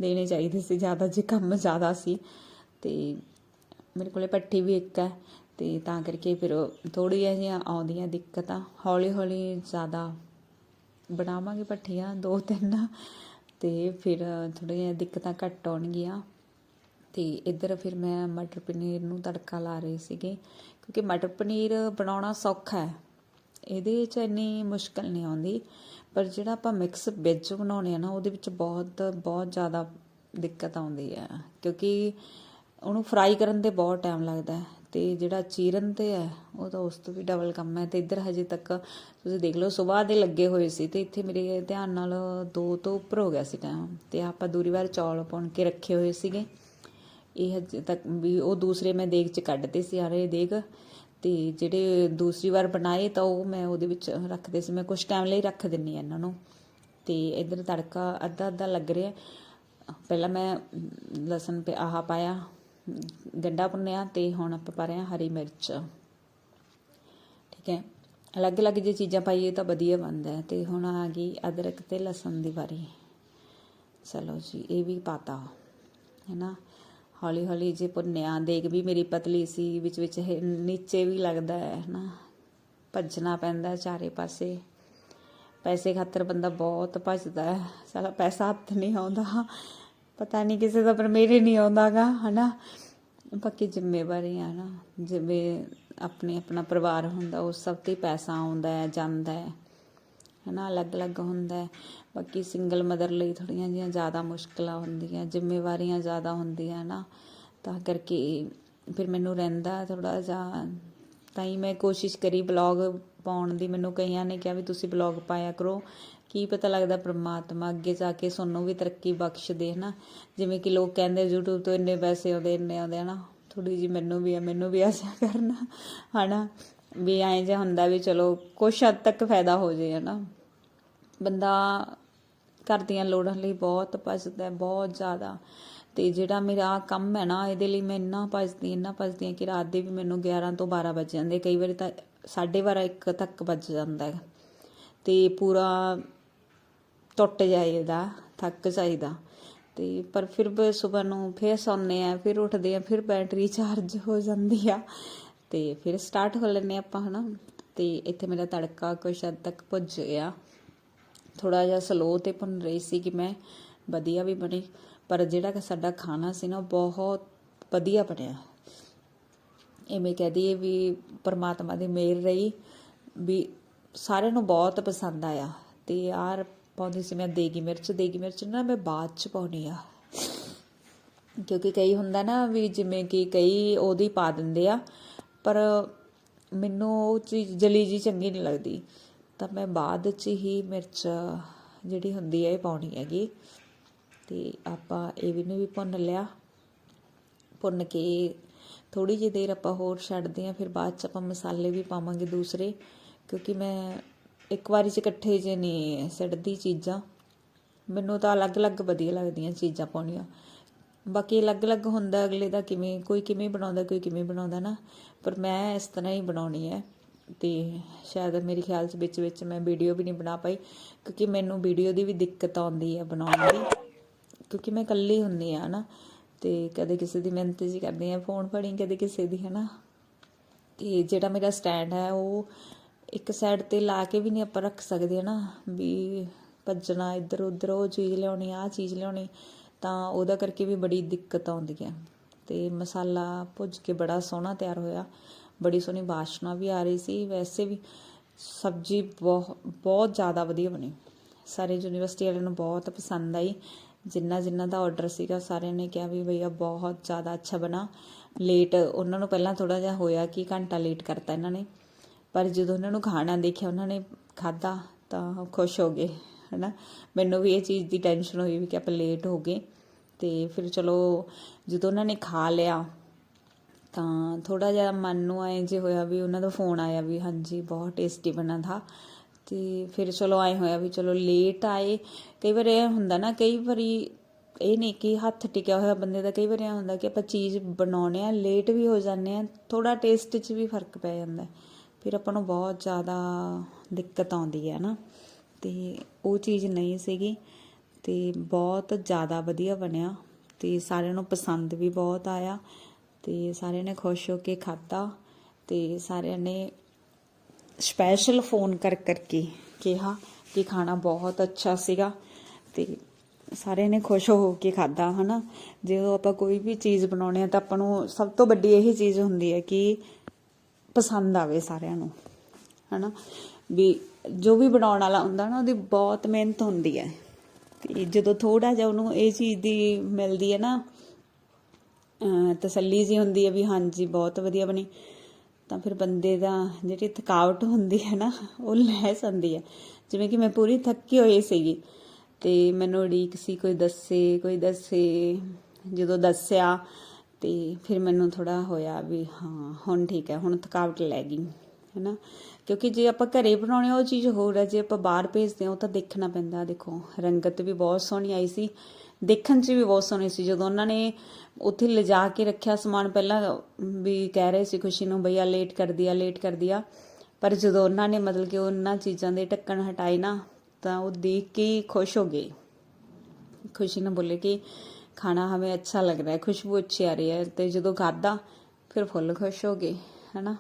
ਦੇਣੇ ਚਾਹੀਦੇ ਸੀ, ਜ਼ਿਆਦਾ ਜੇ ਕੰਮ ਜ਼ਿਆਦਾ ਸੀ, ਤੇ ਮੇਰੇ ਕੋਲੇ ਪੱਟੀ ਵੀ ਇੱਕ ਹੈ, ਤੇ ਤਾਂ ਕਰਕੇ ਫਿਰ ਥੋੜ੍ਹੀਆਂ ਜਿਹੀਆਂ ਆਉਂਦੀਆਂ ਦਿੱਕਤਾਂ ਹੌਲੀ ਹੌਲੀ ਜ਼ਿਆਦਾ ਬਣਾਵਾਂਗੇ ਪੱਠੀਆਂ, ਦੋ ਤਿੰਨ ਤੇ ਫਿਰ ਥੋੜ੍ਹੀਆਂ ਜਿਹੀਆਂ ਦਿੱਕਤਾਂ ਘੱਟ ਆਉਣਗੀਆਂ। ਅਤੇ ਇੱਧਰ ਫਿਰ ਮੈਂ ਮਟਰ ਪਨੀਰ ਨੂੰ ਤੜਕਾ ਲਾ ਰਹੀ ਸੀਗੀ, ਕਿਉਂਕਿ ਮਟਰ ਪਨੀਰ ਬਣਾਉਣਾ ਸੌਖਾ ਹੈ। ਇਹਦੇ 'ਚ ਇੰਨੀ ਮੁਸ਼ਕਲ ਨਹੀਂ ਆਉਂਦੀ, ਪਰ ਜਿਹੜਾ ਆਪਾਂ ਮਿਕਸ ਵੈਜ ਬਣਾਉਣੇ ਆ ਨਾ, ਉਹਦੇ ਵਿੱਚ ਬਹੁਤ ਬਹੁਤ ਜ਼ਿਆਦਾ ਦਿੱਕਤ ਆਉਂਦੀ ਹੈ। ਕਿਉਂਕਿ ਉਹਨੂੰ ਫਰਾਈ ਕਰਨ ਤੇ ਬਹੁਤ ਟਾਈਮ ਲੱਗਦਾ ਹੈ। ਤੇ ਜਿਹੜਾ ਚੀਰਨ ਤੇ ਹੈ, ਉਹ ਤਾਂ ਉਸ ਤੋਂ ਵੀ ਡਬਲ ਕੰਮ ਹੈ। ਤੇ ਇੱਧਰ ਹਜੇ ਤੱਕ ਤੁਸੀਂ ਦੇਖ ਲਓ ਸਵੇਰ ਦੇ ਲੱਗੇ ਹੋਏ ਸੀ ਤੇ ਇੱਥੇ ਮੇਰੇ ਧਿਆਨ ਨਾਲ ਦੋ ਤੋਂ ਉੱਪਰ ਹੋ ਗਿਆ ਸੀ ਟਾਈਮ ਤੇ ਆਪਾਂ ਦੂਰੀ ਵਾਰ ਚੌਲ ਪਾਉਣ ਕੇ ਰੱਖੇ ਹੋਏ ਸੀਗੇ। ਇਹ ਹਜੇ ਤੱਕ ਵੀ ਉਹ ਦੂਸਰੇ ਮੈਂ ਦੇਗ ਚ ਕੱਢਦੇ ਸੀ ਆ ਰਹੇ ਦੇਗ। ਤੇ ਜਿਹੜੇ ਦੂਸਰੀ ਵਾਰ ਬਣਾਏ ਤਾਂ ਉਹ ਮੈਂ ਉਹਦੇ ਵਿੱਚ ਰੱਖਦੇ ਸੀ। ਮੈਂ ਕੁਝ ਟਾਈਮ ਲਈ ਰੱਖ ਦਿੰਨੀ ਆ ਇਹਨਾਂ ਨੂੰ। ਤੇ ਇਧਰ ਤੜਕਾ ਅੱਧਾ ਅੱਧਾ ਲੱਗ ਰਿਹਾ। ਪਹਿਲਾਂ ਮੈਂ ਲਸਣ ਤੇ ਆਹ ਪਾਇਆ। ਗੰਡਾ ਭੁੰਨਿਆ ਤੇ ਹੁਣ ਆਪਾਂ ਪਾ ਰਹੇ ਹਾਂ ਹਰੀ ਮਿਰਚ। ਠੀਕ ਹੈ। ਅਲੱਗ-ਅਲੱਗ ਜੇ ਚੀਜ਼ਾਂ ਪਾਈਏ ਤਾਂ ਵਧੀਆ ਬਣਦਾ ਹੈ। ਤੇ ਹੁਣ ਆ ਗਈ ਅਦਰਕ ਤੇ ਲਸਣ ਦੀ ਵਾਰੀ। ਚਲੋ ਜੀ, ਇਹ ਵੀ ਪਾਤਾ। ਹੈਨਾ? ਹੌਲੀ ਹੌਲੀ ਜੇ ਭੁੰਨਿਆ, ਦੇਖ ਵੀ ਮੇਰੀ ਪਤਲੀ ਸੀ, ਵਿੱਚ ਵਿੱਚ ਇਹ ਨੀਚੇ ਵੀ ਲੱਗਦਾ ਹੈ ਨਾ ਭੱਜਣਾ ਪੈਂਦਾ ਚਾਰੇ ਪਾਸੇ। ਪੈਸੇ ਖਾਤਰ ਬੰਦਾ ਬਹੁਤ ਭੱਜਦਾ ਹੈ। ਸਾਲਾ ਪੈਸਾ ਹੱਥ ਨਹੀਂ ਆਉਂਦਾ। ਪਤਾ ਨਹੀਂ ਕਿਸੇ ਦਾ, ਪਰ ਮੇਰੇ ਨਹੀਂ ਆਉਂਦਾਗਾ, ਹਨਾ? ਬਾਕੀ ਜ਼ਿੰਮੇਵਾਰੀ ਆ ਨਾ, ਜਿਵੇਂ ਆਪਣੇ, ਆਪਣਾ ਪਰਿਵਾਰ ਹੁੰਦਾ ਉਸ ਸਭ ਤੇ ਪੈਸਾ ਆਉਂਦਾ ਹੈ, ਜਾਂਦਾ ਹੈ, ਹਨਾ? ਅਲੱਗ-ਅਲੱਗ ਹੁੰਦਾ ਹੈ। ਬਾਕੀ ਸਿੰਗਲ ਮਦਰ ਲਈ ਥੋੜੀਆਂ ਜਿਹੀਆਂ ਜ਼ਿਆਦਾ ਮੁਸ਼ਕਲਾਂ ਹੁੰਦੀਆਂ, ਜ਼ਿੰਮੇਵਾਰੀਆਂ ਜ਼ਿਆਦਾ ਹੁੰਦੀਆਂ ਨਾ ਤਾਂ ਕਰਕੇ ਫਿਰ ਮੈਨੂੰ ਰਹਿੰਦਾ ਥੋੜਾ ਜਿਹਾ। ਤਾਂ ਹੀ ਮੈਂ ਕੋਸ਼ਿਸ਼ ਕਰੀ ਬਲੌਗ ਪਾਉਣ ਦੀ। ਮੈਨੂੰ ਕਈਆਂ ਨੇ ਕਿਹਾ ਵੀ ਤੁਸੀਂ ਬਲੌਗ ਪਾਇਆ ਕਰੋ। ਕੀ ਪਤਾ ਲੱਗਦਾ ਪ੍ਰਮਾਤਮਾ ਅੱਗੇ ਜਾ ਕੇ ਸਾਨੂੰ ਵੀ ਤਰੱਕੀ ਬਖਸ਼ ਦੇ ਹਨਾ? ਜਿਵੇਂ ਕਿ ਲੋਕ ਕਹਿੰਦੇ YouTube ਤੋਂ ਇੰਨੇ ਪੈਸੇ ਆਉਂਦੇ, ਇੰਨੇ ਆਉਂਦੇ, ਹਨਾ? ਥੋੜੀ ਜੀ ਮੈਨੂੰ ਵੀ ਆ, ਮੈਨੂੰ ਵੀ ਆਸਿਆ ਕਰਨਾ, ਹਨਾ? ਵੀ ਐਂ ਜਿਹਾ ਹੁੰਦਾ ਵੀ ਚਲੋ, ਕੁਛ ਹੱਦ ਤੱਕ ਫਾਇਦਾ ਹੋ ਜੇ, ਹਨਾ? ਬੰਦਾ ਘਰ ਦੀਆਂ ਲੋੜਾਂ ਲਈ ਬਹੁਤ ਭੱਜਦਾ, ਬਹੁਤ ਜ਼ਿਆਦਾ। ਤੇ ਜਿਹੜਾ ਮੇਰਾ ਕੰਮ ਹੈ ਨਾ, ਇਹਦੇ ਲਈ ਮੈਂ ਇੰਨਾ ਭੱਜਦੀ ਇੰਨਾ ਭੱਜਦੀ ਹਾਂ ਕਿ ਰਾਤ ਦੇ ਵੀ ਮੈਨੂੰ 11 ਤੋਂ 12 ਵੱਜ ਜਾਂਦੇ। ਕਈ ਵਾਰੀ ਤਾਂ 12:30 1 ਤੱਕ ਵੱਜ ਜਾਂਦਾ ਹੈ ਤੇ ਪੂਰਾ ਟੁੱਟ ਜਾਈਦਾ, ਥੱਕ ਜਾਈਦਾ। ਤੇ ਪਰ ਫਿਰ ਸਵੇਰ ਨੂੰ ਫਿਰ ਸੌਂਦੇ ਆ, ਫਿਰ ਉੱਠਦੇ ਆ, ਫਿਰ ਬੈਟਰੀ ਚਾਰਜ ਹੋ ਜਾਂਦੀ ਆ। ਤੇ ਫਿਰ ਸਟਾਰਟ ਹੋ ਲੈਨੇ ਆਪਾਂ, ਹਨਾ। ਤੇ ਇੱਥੇ ਮੇਰਾ ਤੜਕਾ ਕੁਛ ਹੱਦ ਤੱਕ ਭੁੱਜ ਗਿਆ। ਥੋੜਾ ਜਿਹਾ ਸਲੋ ਤੇ ਭੁੰਨ ਰਹੀ ਸੀ ਕਿ ਮੈਂ, ਵਧੀਆ ਵੀ ਬਣੇ। ਪਰ ਜਿਹੜਾ ਸਾਡਾ ਖਾਣਾ ਸੀ ਨਾ, ਉਹ ਬਹੁਤ ਵਧੀਆ ਬਣਿਆ। ਐਵੇਂ ਕਹਿ ਦਈਏ ਵੀ ਪਰਮਾਤਮਾ ਦੀ ਮਿਹਰ ਰਹੀ, ਵੀ ਸਾਰਿਆਂ ਨੂੰ ਬਹੁਤ ਪਸੰਦ ਆਇਆ। ਤੇ ਯਾਰ ਪਾਉਂਦੀ ਸੀ, ਮੈਂ ਦੇਗੀ ਮਿਰਚ ਦੇਗੀ ਮਿਰਚ ਨਾ ਮੈਂ ਬਾਅਦ ਚ ਪਾਉਣੀ ਆ। ਕਿਉਂਕਿ ਕਈ ਹੁੰਦਾ ਨਾ ਵੀ ਜਿਵੇਂ ਕਿ ਕਈ ਉਹਦੀ ਪਾ ਦਿੰਦੇ ਆ, ਪਰ ਮੈਨੂੰ ਉਹ ਚੀਜ਼ ਜਲੀ ਜੀ ਚੰਗੀ ਨਹੀਂ ਲੱਗਦੀ। ਤਾਂ ਮੈਂ ਬਾਅਦ ਚ ਹੀ ਮਿਰਚ ਜਿਹੜੀ ਹੁੰਦੀ ਹੈ ਇਹ ਪਾਉਣੀ ਹੈਗੀ। ਤੇ ਆਪਾਂ ਇਹ ਵੀ ਨੂੰ ਵੀ ਭੁੰਨ ਲਿਆ। ਭੁੰਨ ਕੇ ਥੋੜੀ ਜਿਹੀ ਦੇਰ ਆਪਾਂ ਹੋਰ ਛੱਡਦੇ ਆਂ, ਫਿਰ ਬਾਅਦ ਚ ਆਪਾਂ ਮਸਾਲੇ ਵੀ ਪਾਵਾਂਗੇ ਦੂਸਰੇ। ਕਿਉਂਕਿ ਮੈਂ ਇੱਕ ਵਾਰੀ ਚ ਇਕੱਠੇ ਜੇ ਨਹੀਂ ਸੜਦੀ ਚੀਜ਼ਾਂ, ਮੈਨੂੰ ਤਾਂ ਅਲੱਗ-ਅਲੱਗ ਵਧੀਆ ਲੱਗਦੀਆਂ ਚੀਜ਼ਾਂ ਪਾਉਣੀਆਂ। ਬਾਕੀ ਅਲੱਗ-ਅਲੱਗ ਹੁੰਦਾ ਅਗਲੇ ਦਾ ਕਿਵੇਂ, ਕੋਈ ਕਿਵੇਂ ਬਣਾਉਂਦਾ, ਕੋਈ ਕਿਵੇਂ ਬਣਾਉਂਦਾ ਨਾ, ਪਰ ਮੈਂ ਇਸ ਤਰ੍ਹਾਂ ਹੀ ਬਣਾਉਣੀ ਹੈ। ਤੇ ਸ਼ਾਇਦ ਮੇਰੇ ਖਿਆਲ 'ਚ ਵਿੱਚ ਵਿੱਚ ਮੈਂ ਵੀਡੀਓ ਵੀ ਨਹੀਂ ਬਣਾ ਪਾਈ, ਕਿਉਂਕਿ ਮੈਨੂੰ ਵੀਡੀਓ ਦੀ ਵੀ ਦਿੱਕਤ ਆਉਂਦੀ ਹੈ ਬਣਾਉਣ ਦੀ, ਕਿਉਂਕਿ ਮੈਂ ਇਕੱਲੀ ਹੁੰਦੀ ਆ ਨਾ। ਤੇ ਕਦੇ ਕਿਸੇ ਦੀ ਮਿਹਨਤ ਜੀ ਕਰਦੀ ਆ ਫੋਨ ਫੜੀ ਕਦੇ ਕਿਸੇ ਦੀ, ਹੈ ਨਾ। ਤੇ ਜਿਹੜਾ ਮੇਰਾ ਸਟੈਂਡ ਹੈ, ਉਹ ਇੱਕ ਸਾਈਡ ਤੇ ਲਾ ਕੇ ਵੀ ਨਹੀਂ ਆਪਾਂ ਰੱਖ ਸਕਦੇ ਨਾ ਵੀ ਭੱਜਣਾ ਇੱਧਰ ਉੱਧਰ, ਉਹ ਚੀਜ਼ ਲਿਆਉਣੀ, ਆਹ ਚੀਜ਼ ਲਿਆਉਣੀ, ਤਾਂ ਉਹਦਾ ਕਰਕੇ ਵੀ ਬੜੀ ਦਿੱਕਤ ਆਉਂਦੀ ਹੈ। ਤੇ ਮਸਾਲਾ ਭੁੱਜ ਕੇ ਬੜਾ ਸੋਹਣਾ ਤਿਆਰ ਹੋਇਆ। ਬੜੀ ਸੋਹਣੀ ਬਾਸ਼ਨਾ ਵੀ ਆ ਰਹੀ ਸੀ। ਵੈਸੇ ਵੀ ਸਬਜ਼ੀ ਬਹੁਤ ਬਹੁਤ ਜ਼ਿਆਦਾ ਵਧੀਆ ਬਣੀ। ਸਾਰੇ ਯੂਨੀਵਰਸਿਟੀ ਵਾਲਿਆਂ ਨੂੰ ਬਹੁਤ ਪਸੰਦ ਆਈ। ਜਿੰਨਾ ਜਿੰਨਾ ਦਾ ਆਰਡਰ ਸੀਗਾ, ਸਾਰਿਆਂ ਨੇ ਕਿਹਾ ਵੀ ਭਈਆ ਬਹੁਤ ਜ਼ਿਆਦਾ ਅੱਛਾ ਬਣਾ। ਲੇਟ ਉਹਨਾਂ ਨੂੰ ਪਹਿਲਾਂ ਥੋੜਾ ਜਿਹਾ ਹੋਇਆ ਕਿ ਘੰਟਾ ਲੇਟ ਕਰਤਾ ਇਹਨਾਂ ਨੇ। ਪਰ ਜਦੋਂ ਉਹਨਾਂ ਨੂੰ ਖਾਣਾ ਦੇਖਿਆ, ਉਹਨਾਂ ਨੇ ਖਾਦਾ ਤਾਂ ਖੁਸ਼ ਹੋ ਗਏ, ਹਨਾ। ਮੈਨੂੰ ਵੀ ਇਹ ਚੀਜ਼ ਦੀ ਟੈਨਸ਼ਨ ਹੋਈ ਵੀ ਕਿ ਆਪਾਂ ਲੇਟ ਹੋ ਗਏ ਤੇ ਫਿਰ ਚਲੋ ਜਦੋਂ ਉਹਨਾਂ ਨੇ ਖਾ ਲਿਆ ਤਾਂ ਥੋੜਾ ਜਿਹਾ ਮਨ ਨੂੰ ਆਏ ਜੇ ਹੋਇਆ ਵੀ ਉਹਨਾਂ ਦਾ ਫੋਨ ਆਇਆ ਵੀ ਹਾਂਜੀ, ਬਹੁਤ ਟੇਸਟੀ ਬਣਾ ਥਾ। ਤੇ ਫਿਰ ਚਲੋ ਆਏ ਹੋਇਆ ਵੀ ਚਲੋ ਲੇਟ ਆਏ। ਕਈ ਵਾਰ ਇਹ ਹੁੰਦਾ ਨਾ, ਕਈ ਵਾਰੀ ਇਹ ਨਹੀਂ ਕਿ ਹੱਥ ਟਿਕਿਆ ਹੋਇਆ ਬੰਦੇ ਦਾ, ਕਈ ਵਾਰ ਇਹ ਹੁੰਦਾ ਕਿ ਆਪਾਂ ਚੀਜ਼ ਬਣਾਉਣੇ ਆ ਲੇਟ ਵੀ ਹੋ ਜਾਂਦੇ ਆ ਥੋੜਾ ਟੇਸਟ 'ਚ ਵੀ ਫ਼ਰਕ ਪੈ ਜਾਂਦਾ। ਫਿਰ ਆਪਾਂ ਨੂੰ ਬਹੁਤ ਜ਼ਿਆਦਾ ਦਿੱਕਤ ਆਉਂਦੀ ਹੈ ਨਾ। ਤੇ ਉਹ ਚੀਜ਼ ਨਹੀਂ ਸੀਗੀ ਤੇ ਬਹੁਤ ਜ਼ਿਆਦਾ ਵਧੀਆ ਬਣਿਆ ਤੇ ਸਾਰਿਆਂ ਨੂੰ ਪਸੰਦ ਵੀ ਬਹੁਤ ਆਇਆ ਤੇ ਸਾਰਿਆਂ ਨੇ ਖੁਸ਼ ਹੋ ਕੇ ਖਾਧਾ ਤੇ ਸਾਰਿਆਂ ਨੇ ਸਪੈਸ਼ਲ ਫੋਨ ਕਰ ਕਰਕੇ ਕਿਹਾ ਕਿ ਖਾਣਾ ਬਹੁਤ ਅੱਛਾ ਸੀਗਾ ਤੇ ਸਾਰਿਆਂ ਨੇ ਖੁਸ਼ ਹੋ ਕੇ ਖਾਧਾ ਹਨਾ। ਜਦੋਂ ਆਪਾਂ ਕੋਈ ਵੀ ਚੀਜ਼ ਬਣਾਉਣੇ ਆ ਤਾਂ ਆਪਾਂ ਨੂੰ ਸਭ ਤੋਂ ਵੱਡੀ ਇਹੀ ਚੀਜ਼ ਹੁੰਦੀ ਹੈ ਕਿ ਪਸੰਦ ਆਵੇ ਸਾਰਿਆਂ ਨੂੰ, ਹਨਾ? ਵੀ ਜੋ ਵੀ ਬਣਾਉਣ ਵਾਲਾ ਹੁੰਦਾ ਨਾ, ਉਹਦੀ ਬਹੁਤ ਮਿਹਨਤ ਹੁੰਦੀ ਹੈ। ਤੇ ਜਦੋਂ ਥੋੜਾ ਜਿਹਾ ਉਹਨੂੰ ਇਹ ਚੀਜ਼ ਦੀ ਮਿਲਦੀ ਹੈ ਨਾ ਤਸੱਲੀ ਜੀ ਹੁੰਦੀ ਹੈ ਵੀ ਹਾਂਜੀ, ਬਹੁਤ ਵਧੀਆ ਬਣੀ, ਤਾਂ ਫਿਰ ਬੰਦੇ ਦਾ ਜਿਹੜੀ ਥਕਾਵਟ ਹੁੰਦੀ ਹੈ ਨਾ, ਉਹ ਲੈਸ ਜਾਂਦੀ ਹੈ। ਜਿਵੇਂ ਕਿ ਮੈਂ ਪੂਰੀ ਥੱਕੀ ਹੋਈ ਸੀਗੀ, ਤੇ ਮੈਨੂੰ ਉਡੀਕ ਸੀ, ਕੋਈ ਦੱਸੇ ਕੋਈ ਦੱਸੇ, ਜਦੋਂ ਦੱਸਿਆ ਤੇ ਫਿਰ ਮੈਨੂੰ ਥੋੜਾ ਹੋਇਆ ਵੀ ਹਾਂ, ਹੁਣ ਠੀਕ ਹੈ, ਹੁਣ ਥਕਾਵਟ ਲੈ ਗਈ, ਹੈਨਾ? ਕਿਉਂਕਿ ਜੇ ਆਪਾਂ ਘਰੇ ਬਣਾਉਣੇ ਉਹ ਚੀਜ਼ ਹੋਰ ਹੈ, ਜੇ ਆਪਾਂ ਬਾਹਰ ਭੇਜਦੇ ਹਾਂ ਉਹ ਤਾਂ ਦੇਖਣਾ ਪੈਂਦਾ, ਦੇਖੋ। ਰੰਗਤ ਵੀ ਬਹੁਤ ਸੋਹਣੀ ਆਈ ਸੀ, ਦੇਖਣ 'ਚ ਵੀ ਬਹੁਤ ਸੋਹਣੀ ਸੀ, ਜਦੋਂ ਉਹਨਾਂ ਨੇ ਉੱਥੇ ਲਿਜਾ ਕੇ ਰੱਖਿਆ ਸਮਾਨ, ਪਹਿਲਾਂ ਵੀ ਕਹਿ ਰਹੇ ਸੀ ਖੁਸ਼ੀ ਨੂੰ, ਭਈਆ ਲੇਟ ਕਰ ਦਿਆ ਲੇਟ ਕਰ ਦਿਆ ਪਰ ਜਦੋਂ ਉਹਨਾਂ ਨੇ ਮਤਲਬ ਕਿ ਉਹਨਾਂ ਚੀਜ਼ਾਂ ਦੇ ਢੱਕਣ ਹਟਾਏ ਨਾ, ਤਾਂ ਉਹ ਦੇਖ ਕੇ ਖੁਸ਼ ਹੋ ਗਏ। ਖੁਸ਼ੀ ਨੇ ਬੋਲੇ ਕਿ ਖਾਣਾ हमें ਅੱਛਾ लग रहा है खुशबू अच्छी आ रही है ਤੇ ਜਦੋਂ ਖਾਦਾ ਫਿਰ ਫੁੱਲ ਖੁਸ਼ ਹੋ ਗਏ, ਹਨਾ?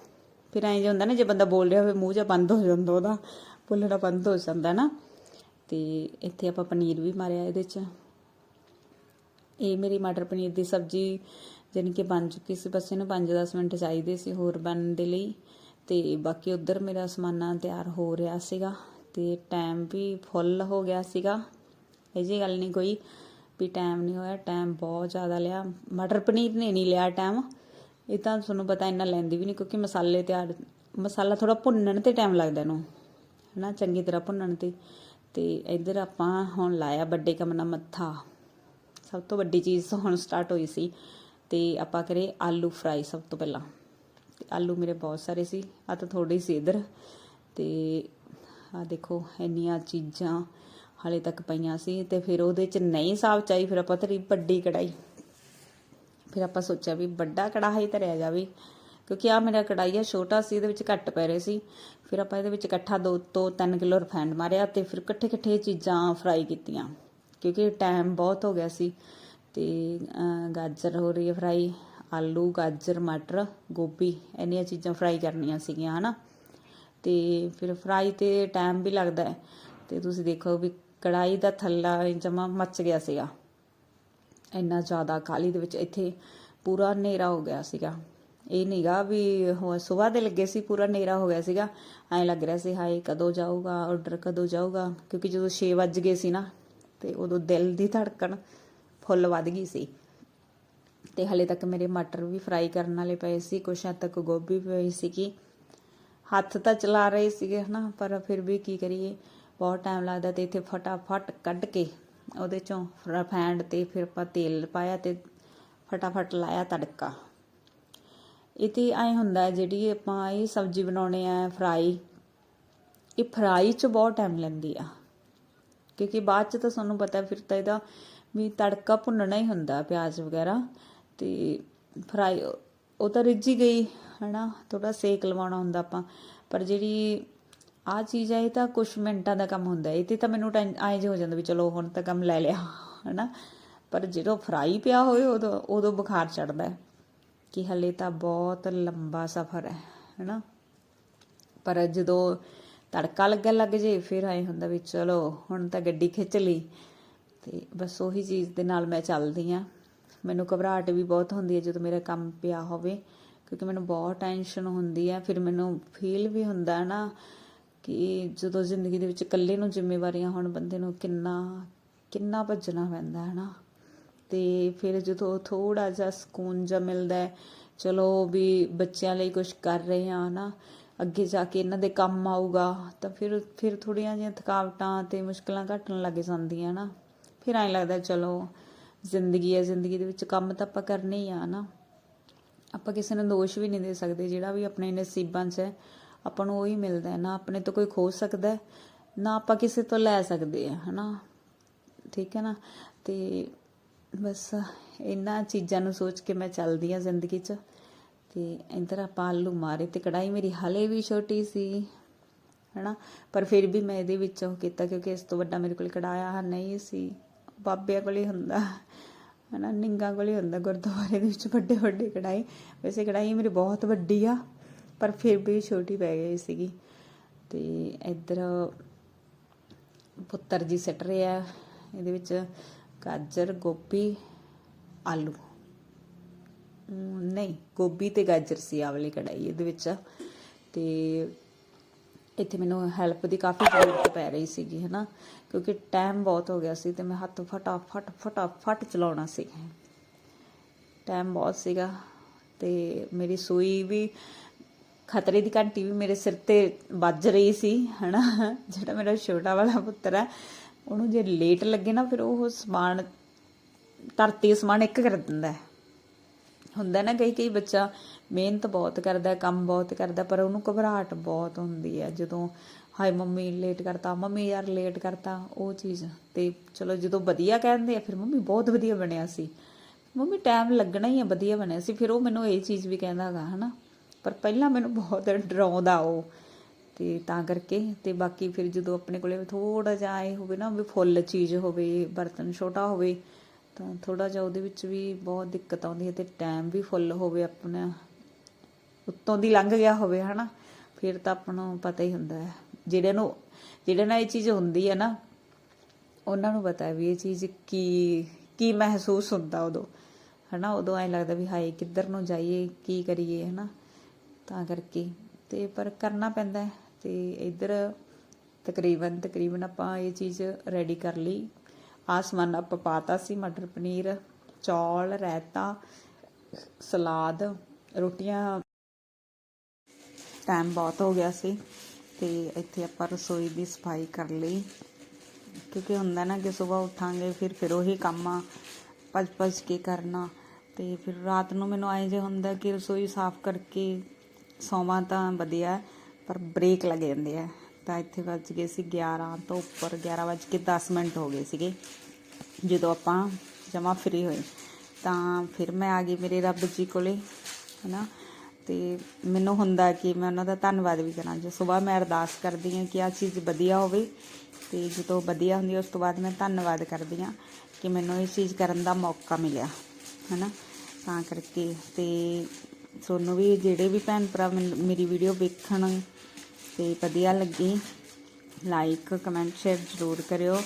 ਫਿਰ ਐਂ ਜੇ ਹੁੰਦਾ ਨਾ, ਜੇ ਬੰਦਾ ਬੋਲ ਰਿਹਾ ਹੋਵੇ, ਮੂੰਹ ਜਾਂ ਬੰਦ ਹੋ ਜਾਂਦਾ ਉਹਦਾ, ਬੋਲਣਾ ਬੰਦ ਹੋ ਜਾਂਦਾ ਨਾ ਤੇ ਇੱਥੇ ਆਪਾਂ ਪਨੀਰ ਵੀ ਮਾਰਿਆ ਇਹਦੇ ਚ। ਇਹ ਮੇਰੀ ਮਟਰ ਪਨੀਰ ਦੀ ਸਬਜ਼ੀ ਜਾਨੀ ਕਿ ਬਣ ਚੁੱਕੀ ਸੀ, ਬਸ ਇਹਨੂੰ 5-10 ਮਿੰਟ ਚਾਹੀਦੇ ਸੀ ਹੋਰ ਬਣਨ ਦੇ ਲਈ। ਤੇ ਬਾਕੀ ਉੱਧਰ ਮੇਰਾ ਸਮਾਨਾ ਤਿਆਰ ਹੋ ਰਿਹਾ ਸੀਗਾ, ਤੇ ਟਾਈਮ ਵੀ ਫੁੱਲ ਹੋ ਗਿਆ ਸੀਗਾ। ਇਹ ਜੀ ਗੱਲ ਨਹੀਂ ਕੋਈ। ਵੀ ਟਾਈਮ ਨਹੀਂ ਹੋਇਆ ਟਾਈਮ ਬਹੁਤ ਜ਼ਿਆਦਾ ਲਿਆ। ਮਟਰ ਪਨੀਰ ਨੇ ਨਹੀਂ ਲਿਆ ਟਾਈਮ ਇਹ ਤਾਂ ਤੁਹਾਨੂੰ ਪਤਾ ਇੰਨਾ ਲੈਂਦੀ ਵੀ ਨਹੀਂ ਕਿਉਂਕਿ ਮਸਾਲੇ ਤਿਆਰ, ਮਸਾਲਾ ਥੋੜਾ ਭੁੰਨਣ ਤੇ ਟਾਈਮ ਲੱਗਦਾ ਇਹਨੂੰ। ਹਨਾ, ਚੰਗੀ ਤਰ੍ਹਾਂ ਭੁੰਨਣ ਤੇ। ਤੇ ਇੱਧਰ ਆਪਾਂ ਹੁਣ ਲਾਇਆ ਵੱਡੇ ਕਮਨਾ ਮੱਥਾ। ਸਭ ਤੋਂ ਵੱਡੀ ਚੀਜ਼ ਹੁਣ ਸਟਾਰਟ ਹੋਈ ਸੀ। ਤੇ ਆਪਾਂ ਕਰੇ ਆਲੂ ਫਰਾਈ ਸਭ ਤੋਂ ਪਹਿਲਾਂ। ਤੇ ਆਲੂ ਮੇਰੇ ਬਹੁਤ ਸਾਰੇ ਸੀ ਆ ਤਾਂ ਥੋੜੇ ਸੀ ਇੱਧਰ। ਤੇ ਆ ਦੇਖੋ, ਇੰਨੀਆਂ ਚੀਜ਼ਾਂ। ਹਾਲੇ ਤੱਕ ਪਈਆਂ ਸੀ ਤੇ ਫਿਰ ਉਹਦੇ ਚ ਨਹੀਂ ਸਾਫ਼ ਚਾਈ, ਫਿਰ ਆਪਾਂ ਧਰੀ ਵੱਡੀ ਕੜਾਈ। ਫਿਰ ਆਪਾਂ ਸੋਚਿਆ ਵੀ ਵੱਡਾ ਕੜਾਹੀ ਧਰਿਆ ਜਾਵੇ, ਕਿਉਂਕਿ ਆ ਮੇਰਾ ਕੜਾਈ ਆ, ਛੋਟਾ ਸੀ, ਇਹਦੇ ਵਿੱਚ ਘੱਟ ਪੈ ਰਹੇ ਸੀ। ਫਿਰ ਆਪਾਂ ਇਹਦੇ ਵਿੱਚ ਇਕੱਠਾ 2 ਤੋਂ 3 ਕਿਲੋ ਰਿਫਾਈਂਡ ਮਾਰਿਆ ਤੇ ਫਿਰ ਇਕੱਠੇ ਇਕੱਠੇ ਚੀਜ਼ਾਂ ਫਰਾਈ ਕੀਤੀਆਂ, ਕਿਉਂਕਿ ਟਾਈਮ ਬਹੁਤ ਹੋ ਗਿਆ ਸੀ। ਤੇ ਗਾਜਰ ਹੋ ਰਹੀ ਹੈ ਫਰਾਈ ਆਲੂ, ਗਾਜਰ, ਮਟਰ, ਗੋਭੀ, ਇੰਨੀਆਂ ਚੀਜ਼ਾਂ ਫਰਾਈ ਕਰਨੀਆਂ ਸੀਗੀਆਂ, ਹਨਾ। ਤੇ ਫਿਰ ਫਰਾਈ ਤੇ ਟਾਈਮ ਵੀ ਲੱਗਦਾ ਹੈ। ਤੇ ਤੁਸੀਂ ਦੇਖੋ ਵੀ ਕੜਾਈ ਦਾ ਥੱਲਾ ਜਮਾ ਮੱਚ ਗਿਆ ਸੀਗਾ। ਇੰਨਾ ਜ਼ਿਆਦਾ ਕਾਲੀ ਦੇ ਵਿੱਚ ਇੱਥੇ ਪੂਰਾ ਹਨੇਰਾ ਹੋ ਗਿਆ ਸੀਗਾ। ਇਹ ਨੀਗਾ ਵੀ ਸਵੇਰ ਦੇ ਲੱਗੇ ਸੀ, ਪੂਰਾ ਹਨੇਰਾ ਹੋ ਗਿਆ ਸੀਗਾ। ਐਂ ਲੱਗ ਰਿਹਾ ਸੀ, ਹਾਏ, ਕਦੋਂ ਜਾਊਗਾ ਆਰਡਰ ਕਦੋਂ ਜਾਊਗਾ? ਕਿਉਂਕਿ ਜਦੋਂ 6 ਵੱਜ ਗਏ ਸੀ ਨਾ, ਤੇ ਉਦੋਂ ਦਿਲ ਦੀ ਧੜਕਣ ਫੁੱਲ ਵੱਧ ਗਈ ਸੀ। ਤੇ ਹਲੇ ਤੱਕ ਮੇਰੇ ਮਟਰ ਵੀ ਫਰਾਈ ਕਰਨ ਵਾਲੇ ਪਏ ਸੀ, ਕੁਛ ਹੱਦ ਤੱਕ ਗੋਭੀ ਵੀ ਪਈ ਸੀਗੀ। ਹੱਥ ਤਾਂ ਚਲਾ ਰਹੇ ਸੀਗੇ ਹਨਾ, ਪਰ ਫਿਰ ਵੀ ਕੀ ਕਰੀਏ? ਬਹੁਤ ਟਾਈਮ ਲੱਗਦਾ ਤੇ ਇੱਥੇ ਫਟਾਫਟ ਕੱਢ ਕੇ ਉਹਦੇ ਚੋਂ ਰਿਫਾਈਂਡ ਤੇ ਫਿਰ ਆਪਾਂ ਤੇਲ ਪਾਇਆ ਤੇ ਫਟਾਫਟ ਲਾਇਆ ਤੜਕਾ। ਇਹ ਤੇ ਐ ਹੁੰਦਾ ਜਿਹੜੀ ਆਪਾਂ ਇਹ ਸਬਜ਼ੀ ਬਣਾਉਣੇ ਆ ਫਰਾਈ ਇਹ ਫਰਾਈ 'ਚ ਬਹੁਤ ਟਾਈਮ ਲੈਂਦੀ ਆ। ਕਿਉਂਕਿ ਬਾਅਦ 'ਚ ਤਾਂ ਤੁਹਾਨੂੰ ਪਤਾ ਫਿਰ ਤਾਂ ਇਹਦਾ ਵੀ ਤੜਕਾ ਭੁੰਨਣਾ ਹੀ ਹੁੰਦਾ ਪਿਆਜ਼ ਵਗੈਰਾ ਤੇ ਫਰਾਈ ਉਹ ਤਾਂ ਰਿੱਝੀ ਗਈ, ਹਨਾ? ਥੋੜਾ ਸੇਕ ਲਵਾਉਣਾ ਹੁੰਦਾ ਆਪਾਂ। ਪਰ ਜਿਹੜੀ ਆ ਚੀਜ਼ ਹੈ ਇਹ ਤਾਂ ਕੁਝ ਮਿੰਟਾਂ ਦਾ ਕੰਮ ਹੁੰਦਾ, ਇਹ ਤੇ ਤਾਂ ਮੈਨੂੰ ਐਂ ਜੇ ਹੋ ਜਾਂਦਾ ਵੀ ਚਲੋ ਹੁਣ ਤਾਂ ਕੰਮ ਲੈ ਲਿਆ, ਹਨਾ? ਪਰ ਜਦੋਂ ਫਰਾਈ ਪਿਆ ਹੋਵੇ, ਉਦੋਂ ਉਦੋਂ ਬੁਖਾਰ ਚੜਦਾ ਕਿ ਹਲੇ ਤਾਂ ਬਹੁਤ ਲੰਬਾ ਸਫ਼ਰ ਹੈ, ਹਨਾ? ਪਰ ਜਦੋਂ ਤੜਕਾ ਲੱਗਣ ਲੱਗ ਜੇ, ਫਿਰ ਐ ਹੁੰਦਾ ਵੀ ਚਲੋ, ਹੁਣ ਤਾਂ ਗੱਡੀ ਖਿੱਚ ਲਈ ਤੇ ਬਸ ਉਹੀ ਚੀਜ਼ ਦੇ ਨਾਲ ਮੈਂ ਚੱਲਦੀ ਆ ਮੈਨੂੰ ਘਬਰਾਹਟ ਵੀ ਬਹੁਤ ਹੁੰਦੀ ਹੈ ਜਦੋਂ ਮੇਰਾ ਕੰਮ ਪਿਆ ਹੋਵੇ, ਕਿਉਂਕਿ ਮੈਨੂੰ ਬਹੁਤ ਟੈਨਸ਼ਨ ਹੁੰਦੀ ਹੈ, ਫਿਰ ਮੈਨੂੰ ਫੀਲ ਵੀ ਹੁੰਦਾ ਹੈ ਨਾ ਕਿ ਜਦੋਂ ਜ਼ਿੰਦਗੀ ਦੇ ਵਿੱਚ ਇਕੱਲੇ ਨੂੰ ਜ਼ਿੰਮੇਵਾਰੀਆਂ ਹੋਣ ਬੰਦੇ ਨੂੰ ਕਿੰਨਾ ਕਿੰਨਾ ਭੱਜਣਾ ਪੈਂਦਾ, ਹੈ ਨਾ? ਤੇ ਫਿਰ ਜਦੋਂ ਥੋੜਾ ਜਿਹਾ ਸਕੂਨ ਜਿਹਾ ਮਿਲਦਾ ਹੈ, ਚਲੋ ਵੀ ਬੱਚਿਆਂ ਲਈ ਕੁਝ ਕਰ ਰਹੇ ਆ ਨਾ? ਅੱਗੇ ਜਾ ਕੇ ਇਹਨਾਂ ਦੇ ਕੰਮ ਆਊਗਾ, ਤਾਂ ਫਿਰ ਫਿਰ ਥੋੜੀਆਂ ਜਿਹੀਆਂ ਥਕਾਵਟਾਂ ਤੇ ਮੁਸ਼ਕਲਾਂ ਘਟਣ ਲੱਗ ਜਾਂਦੀਆਂ, ਨਾ? ਫਿਰ ਐਂ ਲੱਗਦਾ ਚਲੋ, ਜ਼ਿੰਦਗੀ ਹੈ, ਜ਼ਿੰਦਗੀ ਦੇ ਵਿੱਚ ਕੰਮ ਤਾਂ ਆਪਾਂ ਕਰਨੇ ਹੀ ਆ, ਨਾ? ਆਪਾਂ ਕਿਸੇ ਨੂੰ ਦੋਸ਼ ਵੀ ਨਹੀਂ ਦੇ ਸਕਦੇ, ਜਿਹੜਾ ਵੀ ਆਪਣੇ ਨਸੀਬਾਂ 'ਚ ਹੈ ਆਪਾਂ ਨੂੰ ਉਹੀ ਮਿਲਦਾ ਹੈ, ਨਾ ਆਪਣੇ ਤੋਂ ਕੋਈ ਖੋ ਸਕਦਾ ਹੈ, ਨਾ ਆਪਾਂ ਕਿਸੇ ਤੋਂ ਲੈ ਸਕਦੇ ਆ ਹਨਾ? ਠੀਕ ਹੈ ਨਾ? ਤੇ ਬਸ ਇਹਨਾਂ ਚੀਜ਼ਾਂ ਨੂੰ ਸੋਚ ਕੇ ਮੈਂ ਚੱਲਦੀ ਆ ਜ਼ਿੰਦਗੀ 'ਚ। ਤੇ ਇੰਦਰ, ਆਪਾਂ ਆਲੂ ਮਾਰੇ ਤੇ ਕੜਾਈ ਮੇਰੀ ਹਲੇ ਵੀ ਛੋਟੀ ਸੀ, ਹਨਾ? ਪਰ ਫਿਰ ਵੀ ਮੈਂ ਇਹਦੇ ਵਿੱਚ ਉਹ ਕੀਤਾ ਕਿਉਂਕਿ ਇਸ ਤੋਂ ਵੱਡਾ ਮੇਰੇ ਕੋਲ ਕੜਾਇਆ ਨਹੀਂ ਸੀ। ਬਾਬਿਆਂ ਕੋਲ ਹੀ ਹੁੰਦਾ, ਹਨਾ? ਨਿੰਗਾ ਕੋਲ ਹੀ ਹੁੰਦਾ ਗੁਰਦੁਆਰੇ ਦੇ ਵਿੱਚ ਵੱਡੇ ਵੱਡੇ ਕੜਾਈ ਵੈਸੇ ਕੜਾਈ ਮੇਰੀ ਬਹੁਤ ਵੱਡੀ ਆ। ਪਰ ਫਿਰ ਵੀ ਛੋਟੀ ਪੈ ਗਈ ਸੀਗੀ। ਤੇ ਇੱਧਰ ਪੁੱਤਰ ਜੀ ਸੱਟ ਰਿਹਾ ਇਹਦੇ ਵਿੱਚ ਗਾਜਰ, ਗੋਭੀ, ਆਲੂ। ਨਹੀਂ, ਗੋਭੀ ਤੇ ਗਾਜਰ ਸੀ ਆ ਵਾਲੀ ਕੜਾਈ ਇਹਦੇ ਵਿੱਚ। ਤੇ ਇੱਥੇ ਮੈਨੂੰ ਹੈਲਪ ਦੀ ਕਾਫੀ ਜ਼ਰੂਰਤ ਪੈ ਰਹੀ ਸੀਗੀ, ਹਨਾ? ਕਿਉਂਕਿ ਟਾਈਮ ਬਹੁਤ ਹੋ ਗਿਆ ਸੀ ਤੇ ਮੈਂ ਹੱਥ ਫਟਾਫਟ ਫਟਾਫਟ ਚਲਾਉਣਾ ਸੀ। ਟਾਈਮ ਬਹੁਤ ਸੀਗਾ ਤੇ ਮੇਰੀ ਸੂਈ ਵੀ ਖਤਰੇ ਦੀ ਘੰਟੀ ਵੀ ਮੇਰੇ ਸਿਰ ਤੇ ਵੱਜ ਰਹੀ ਸੀ, ਹਨਾ? ਜਿਹੜਾ ਮੇਰਾ ਛੋਟਾ ਵਾਲਾ ਪੁੱਤਰ ਹੈ ਉਹਨੂੰ ਜੇ ਲੇਟ ਲੱਗੇ ਨਾ, ਫਿਰ ਉਹ ਸਮਾਨ, ਧਰਤੀ ਸਮਾਨ ਇੱਕ ਕਰ ਦਿੰਦਾ ਹੈ। ਹੁੰਦਾ ਨਾ ਕਈ ਕਈ ਬੱਚਾ ਮਿਹਨਤ ਬਹੁਤ ਕਰਦਾ, ਕੰਮ ਬਹੁਤ ਕਰਦਾ, ਪਰ ਉਹਨੂੰ ਘਬਰਾਹਟ ਬਹੁਤ ਹੁੰਦੀ ਹੈ। ਜਦੋਂ, ਹਾਏ, ਮੰਮੀ ਲੇਟ ਕਰਤਾ, ਮੰਮੀ ਯਾਰ ਲੇਟ ਕਰਤਾ, ਉਹ ਚੀਜ਼। ਤੇ ਚਲੋ, ਜਦੋਂ ਵਧੀਆ ਕਹਿੰਦੇ ਆ, ਫਿਰ ਮੰਮੀ ਬਹੁਤ ਵਧੀਆ ਬਣਿਆ ਸੀ। ਮੰਮੀ ਟਾਈਮ ਲੱਗਣਾ ਹੀ ਆ, ਵਧੀਆ ਬਣਿਆ ਸੀ। ਫਿਰ ਉਹ ਮੈਨੂੰ ਇਹ ਚੀਜ਼ ਵੀ ਕਹਿੰਦਾ ਹੈਗਾ ਹਨਾ? ਪਰ ਪਹਿਲਾਂ ਮੈਨੂੰ ਬਹੁਤ ਡਰਾਉਂਦਾ ਉਹ। ਤੇ ਤਾਂ ਕਰਕੇ ਤੇ ਬਾਕੀ ਫਿਰ ਜਦੋਂ ਆਪਣੇ ਕੋਲੇ ਥੋੜਾ ਜਿਹਾ ਇਹ ਹੋਵੇ ਨਾ ਵੀ ਫੁੱਲ ਚੀਜ਼ ਹੋਵੇ, ਬਰਤਨ ਛੋਟਾ ਹੋਵੇ, ਤਾਂ ਥੋੜਾ ਜਿਹਾ ਉਹਦੇ ਵਿੱਚ ਵੀ ਬਹੁਤ ਦਿੱਕਤ ਆਉਂਦੀ ਹੈ ਤੇ ਟਾਈਮ ਵੀ ਫੁੱਲ ਹੋਵੇ ਆਪਣਾ, ਉੱਤੋਂ ਦੀ ਲੰਘ ਗਿਆ ਹੋਵੇ, ਹਨਾ? ਫਿਰ ਤਾਂ ਆਪਾਂ ਨੂੰ ਪਤਾ ਹੀ ਹੁੰਦਾ ਹੈ। ਜਿਹੜੇ ਨੂੰ, ਜਿਹੜੇ ਨਾਲ ਇਹ ਚੀਜ਼ ਹੁੰਦੀ ਹੈ ਨਾ, ਉਹਨਾਂ ਨੂੰ ਪਤਾ ਵੀ ਇਹ ਚੀਜ਼ ਕੀ ਕੀ ਮਹਿਸੂਸ ਹੁੰਦਾ ਉਦੋਂ। ਹਨਾ? ਉਦੋਂ ਐਂ ਲੱਗਦਾ ਵੀ ਹਾਏ, ਕਿੱਧਰ ਨੂੰ ਜਾਈਏ, ਕੀ ਕਰੀਏ, ਹਨਾ? ਤਾਂ ਕਰਕੇ। ਤੇ ਪਰ ਕਰਨਾ ਪੈਂਦਾ ਹੈ। ਤੇ ਇੱਧਰ ਤਕਰੀਬਨ ਤਕਰੀਬਨ ਆਪਾਂ ਇਹ ਚੀਜ਼ ਰੈਡੀ ਕਰ ਲਈ। ਆਸਮਾਨ ਆਪਾਂ ਪਾਤਾ ਸੀ, ਮਟਰ ਪਨੀਰ, ਚੌਲ, ਰਾਇਤਾ, ਸਲਾਦ, ਰੋਟੀਆਂ। ਟਾਈਮ ਬਹੁਤ ਹੋ ਗਿਆ ਸੀ। ਤੇ ਇੱਥੇ ਆਪਾਂ ਰਸੋਈ ਦੀ ਸਫ਼ਾਈ ਕਰ ਲਈ। ਕਿਉਂਕਿ ਹੁੰਦਾ ਨਾ ਕਿ ਸਵੇਰ ਉੱਠਾਂਗੇ, ਫਿਰ ਫਿਰ ਉਹੀ ਕੰਮ ਆ ਭੱਜ ਭੱਜ ਕੇ ਕਰਨਾ। ਤੇ ਫਿਰ ਰਾਤ ਨੂੰ ਮੈਨੂੰ ਐਂ ਜੇ ਹੁੰਦਾ ਕਿ ਰਸੋਈ ਸਾਫ਼ ਕਰਕੇ ਸੌਵਾਂ ਤਾਂ ਵਧੀਆ ਪਰ ਬ੍ਰੇਕ ਲੱਗ ਜਾਂਦੇ ਆ। ਤਾਂ ਇੱਥੇ ਵੱਜ ਗਏ ਸੀ 11 ਤੋਂ ਉੱਪਰ 11 ਵੱਜ ਕੇ 10 ਮਿੰਟ ਹੋ ਗਏ ਸੀਗੇ। ਜਦੋਂ ਆਪਾਂ ਜਮਾ ਫਰੀ ਹੋਏ ਤਾਂ ਫਿਰ ਮੈਂ ਆ ਗਈ ਮੇਰੇ ਰੱਬ ਜੀ ਕੋਲੇ ਹਨਾ? ਤੇ ਮੈਨੂੰ ਹੁੰਦਾ ਕਿ ਮੈਂ ਉਹਨਾਂ ਦਾ ਧੰਨਵਾਦ ਵੀ ਕਰਾਂ। ਜੇ ਸਵੇਰ ਮੈਂ ਅਰਦਾਸ ਕਰਦੀ ਹਾਂ ਕਿ ਆ ਚੀਜ਼ ਵਧੀਆ ਹੋਵੇ ਤੇ ਜਦੋਂ ਵਧੀਆ ਹੁੰਦੀ ਹੈ, ਉਸ ਤੋਂ ਬਾਅਦ ਮੈਂ ਧੰਨਵਾਦ ਕਰਦੀ ਹਾਂ ਕਿ ਮੈਨੂੰ ਇਹ ਚੀਜ਼ ਕਰਨ ਦਾ ਮੌਕਾ ਮਿਲਿਆ ਹਨਾ? ਤਾਂ ਕਰਕੇ ਤੇ ਤੁਹਾਨੂੰ ਵੀ, ਜਿਹੜੇ ਵੀ ਭੈਣ ਭਰਾ ਮੈਨ- ਮੇਰੀ ਵੀਡੀਓ ਵੇਖਣ ਤੇ ਵਧੀਆ ਲੱਗੀ ਲਾਈਕ ਕਮੈਂਟ ਸ਼ੇਅਰ ਜ਼ਰੂਰ ਕਰਿਓ।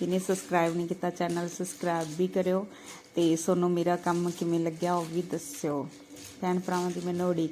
ਜਿਹਨੇ ਸਬਸਕ੍ਰਾਈਬ ਨਹੀਂ ਕੀਤਾ ਚੈਨਲ ਸਬਸਕ੍ਰਾਈਬ ਵੀ ਕਰਿਓ ਤੇ ਤੁਹਾਨੂੰ ਮੇਰਾ ਕੰਮ ਕਿਵੇਂ ਲੱਗਿਆ ਉਹ ਵੀ ਦੱਸਿਓ। ਭੈਣ ਭਰਾਵਾਂ ਦੀ ਮੈਨੂੰ ਉਡੀਕ